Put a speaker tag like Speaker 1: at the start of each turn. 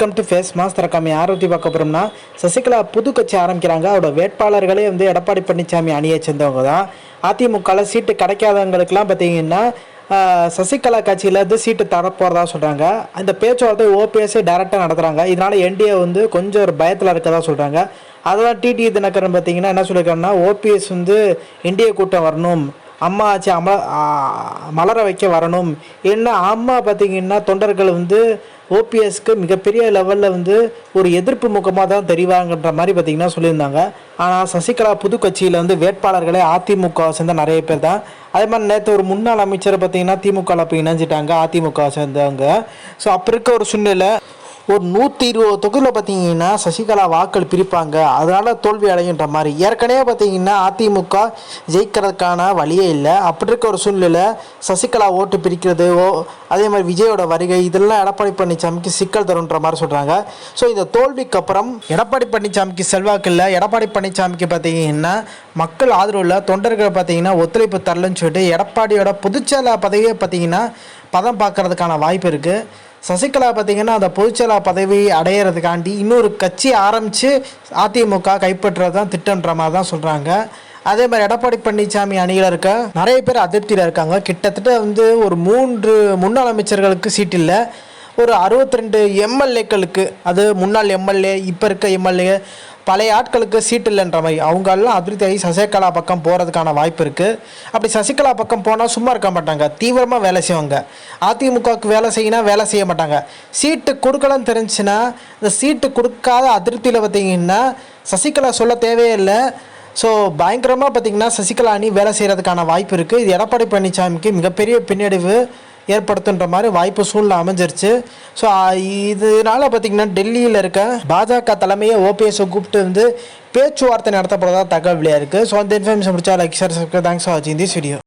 Speaker 1: Welcome to face mask திறக்காம யாரை பார்க்க போகிறோம்னா சசிகலா புது கட்சி ஆரம்பிக்கிறாங்க. அவரோட வேட்பாளர்களே வந்து எடப்பாடி பழனிசாமி அணியை சேர்ந்தவங்க தான். அதிமுகவில் சீட்டு கிடைக்காதவங்களுக்குலாம் பார்த்தீங்கன்னா சசிகலா கட்சியில் வந்து சீட்டு தரப்போகிறதா சொல்கிறாங்க அந்த பேச்சுவார்த்தை ஓபிஎஸ்ஸே டேரெக்டாக நடத்துகிறாங்க இதனால் என்டிஏ வந்து கொஞ்சம் ஒரு பயத்தில் இருக்கதா சொல்கிறாங்க அதெல்லாம் டிடி தினகரன் பார்த்தீங்கன்னா என்ன சொல்லியிருக்காங்கன்னா ஓபிஎஸ் வந்து என்டிஏ கூட்டம் வரணும். அம்மா ஆச்சு அமல மலர வைக்க வரணும். ஏன்னா அம்மா பார்த்தீங்கன்னா தொண்டர்கள் வந்து ஓபிஎஸ்க்கு மிகப்பெரிய லெவலில் வந்து ஒரு எதிர்ப்பு முகமாக தான் தெரிவாங்கன்ற மாதிரி பார்த்தீங்கன்னா சொல்லியிருந்தாங்க. ஆனால் சசிகலா புது கட்சியில் வந்து வேட்பாளர்களே அதிமுக சேர்ந்த நிறைய பேர் தான். அதே மாதிரி நேற்று ஒரு முன்னாள் அமைச்சர் பார்த்திங்கன்னா திமுகவில் போய் இணைஞ்சிட்டாங்க அதிமுக சேர்ந்தவங்க. ஸோ அப்போ இருக்க ஒரு சூழ்நிலை ஒரு நூற்றி இருபது தொகுதியில் பார்த்தீங்கன்னா சசிகலா வாக்கள் பிரிப்பாங்க. அதனால் தோல்வி அடையுன்ற மாதிரி. ஏற்கனவே பார்த்தீங்கன்னா அதிமுக ஜெயிக்கிறதுக்கான வழியே இல்லை. அப்படி இருக்க ஒரு சூழ்நிலை சசிகலா ஓட்டு பிரிக்கிறது ஓ அதே மாதிரி விஜயோட வருகை இதெல்லாம் எடப்பாடி பழனிசாமிக்கு சிக்கல் தருன்ற மாதிரி சொல்கிறாங்க ஸோ இந்த தோல்விக்கு அப்புறம் எடப்பாடி பழனிசாமிக்கு செல்வாக்கு இல்லை. எடப்பாடி பழனிசாமிக்கு பார்த்தீங்கன்னா மக்கள் ஆதரவுள்ள தொண்டர்கள் பார்த்தீங்கன்னா ஒத்துழைப்பு தரலன்னு சொல்லிட்டு எடப்பாடியோட பொதுச்செயலா பதவியை பார்த்தீங்கன்னா பதம் பார்க்கறதுக்கான வாய்ப்பு இருக்குது சசிகலா பார்த்தீங்கன்னா அந்த பொதுச்செயலா பதவி அடையிறதுக்காண்டி இன்னொரு கட்சி ஆரம்பித்து அதிமுக கைப்பற்றுறது தான் திட்டன்ற மாதிரி தான் சொல்கிறாங்க அதே மாதிரி எடப்பாடி பழனிசாமி அணியில் இருக்க நிறைய பேர் அதிருப்தியில் இருக்காங்க. கிட்டத்தட்ட வந்து ஒரு மூன்று முன்னாள் அமைச்சர்களுக்கு சீட் இல்லை. ஒரு அறுபத்தி ரெண்டு எம்எல்ஏக்களுக்கு அது முன்னாள் எம்எல்ஏ இப்போ இருக்க எம்எல்ஏ பழைய ஆட்களுக்கு சீட் இல்லைன்ற மாதிரி. அவங்க எல்லாம் அதிருப்தி ஆகி சசிகலா பக்கம் போகிறதுக்கான வாய்ப்பு இருக்குது அப்படி சசிகலா பக்கம் போனால் சும்மா இருக்க மாட்டாங்க. தீவிரமாக வேலை செய்வாங்க. அதிமுகவுக்கு வேலை செய்யினா வேலை செய்ய மாட்டாங்க. சீட்டு கொடுக்கலன்னு தெரிஞ்சுன்னா இந்த சீட்டு கொடுக்காத அதிருப்தியில் பார்த்தீங்கன்னா சசிகலா சொல்ல தேவையே இல்லை. ஸோ பயங்கரமாக பார்த்தீங்கன்னா சசிகலா அணி வேலை செய்கிறதுக்கான வாய்ப்பு இருக்குது இது எடப்பாடி பழனிசாமிக்கு மிகப்பெரிய பின்னடைவு. ஏற்படுத்துன்ற மாதிரி வாய்ப்பு சூழ்நிலை அமைஞ்சிருச்சு. ஸோ இதனால பார்த்தீங்கன்னா டெல்லியில் இருக்க பாஜக தலைமையை ஓபிஎஸ்ஸை கூப்பிட்டு வந்து பேச்சுவார்த்தை நடத்தப்படுறதா தகவல் இருக்குது ஸோ அந்த இன்ஃபர்மேஷன் முடிச்சா லைக் சார் தேங்க்ஸ் ஃபார் வாட்சிங் திஸ் வீடியோ